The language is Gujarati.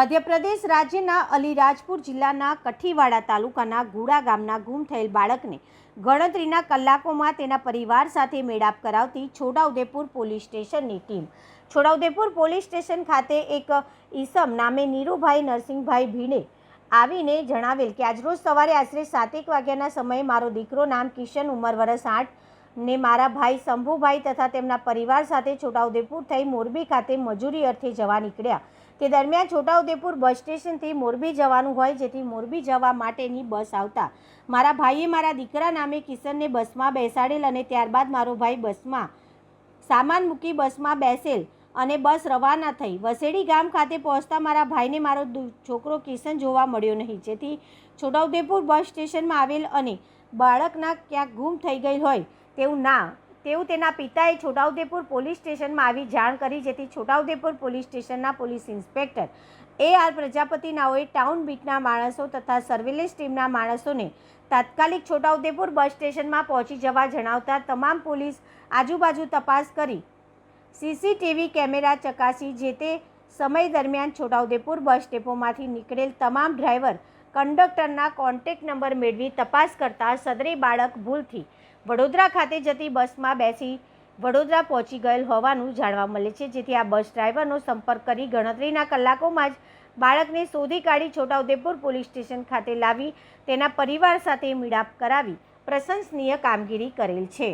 મધ્યપ્રદેશ રાજ્યના અલીરાજપુર જિલ્લાના કઠીવાડા તાલુકાના ગુડા ગામના ગુમ થયેલ બાળકને ગણતરીના કલાકોમાં તેના પરિવાર સાથે મેળાપ કરાવતી છોટાઉદેપુર પોલીસ સ્ટેશનની ટીમ. છોટાઉદેપુર પોલીસ સ્ટેશન ખાતે એક ઈસમ નામે નીરુભાઈ નરસિંહભાઈ ભીડે આવીને જણાવેલ કે, આજરોજ સવારે આશરે સાતેક વાગ્યાના સમયે મારો દીકરો નામ કિશન ઉંમર વરસ આઠ ને મારા ભાઈ શંભુભાઈ તથા તેમના પરિવાર સાથે છોટાઉદેપુર થઈ મોરબી ખાતે મજૂરી અર્થે જવા નીકળ્યા. તે દરમિયાન છોટાઉદેપુર બસ સ્ટેશનથી મોરબી જવાનું હોય, જેથી મોરબી જવા માટેની બસ આવતા. મારા ભાઈએ મારા દીકરા નામે કિશનને બસમાં બેસાડેલ અને ત્યારબાદ મારો ભાઈ બસમાં સામાન મૂકી બસમાં બેસેલ અને બસ રવાના થઈ. વસેડી ગામ ખાતે પહોંચતા મારા ભાઈને મારો છોકરો કિશન જોવા મળ્યો નહીં. જેથી છોટાઉદેપુર બસ સ્ટેશનમાં આવેલ અને બાળકના ક્યાંક ગુમ થઈ ગઈ હોય તેવું ના તેવું તેના પિતાએ છોટાઉદેપુર પોલીસ સ્ટેશનમાં આવી જાણ કરી, જેથી છોટાઉદેપુર પોલીસ સ્ટેશનના police inspector A R Prajapati નાઓએ town બીટના માણસો તથા સર્વેલન્સ ટીમના માણસોને તાત્કાલિક છોટાઉદેપુર બસ સ્ટેશનમાં પહોંચી જવા જણાવતા તમામ પોલીસ આજુબાજુ તપાસ કરી. સીસીટીવી કેમેરા ચકાસી, જે તે સમય દરમિયાન છોટાઉદેપુર બસ ડેપોમાંથી નીકળેલ તમામ ડ્રાઈવર કંડક્ટરના કોન્ટેક્ટ નંબર મેળવી તપાસ કરતા સદરી બાળક ભૂલથી વડોદરા ખાતે જતી બસમાં બેસી વડોદરા પહોંચી ગયેલ હોવાનું જાણવા મળે છે. જેથી આ બસ ડ્રાઈવરનો સંપર્ક કરી ગણતરીના કલાકોમાં જ બાળકને શોધી કાઢી છોટાઉદેપુર પોલીસ સ્ટેશન ખાતે લાવી તેના પરિવાર સાથે મિલાપ કરાવી પ્રશંસનીય કામગીરી કરેલ છે.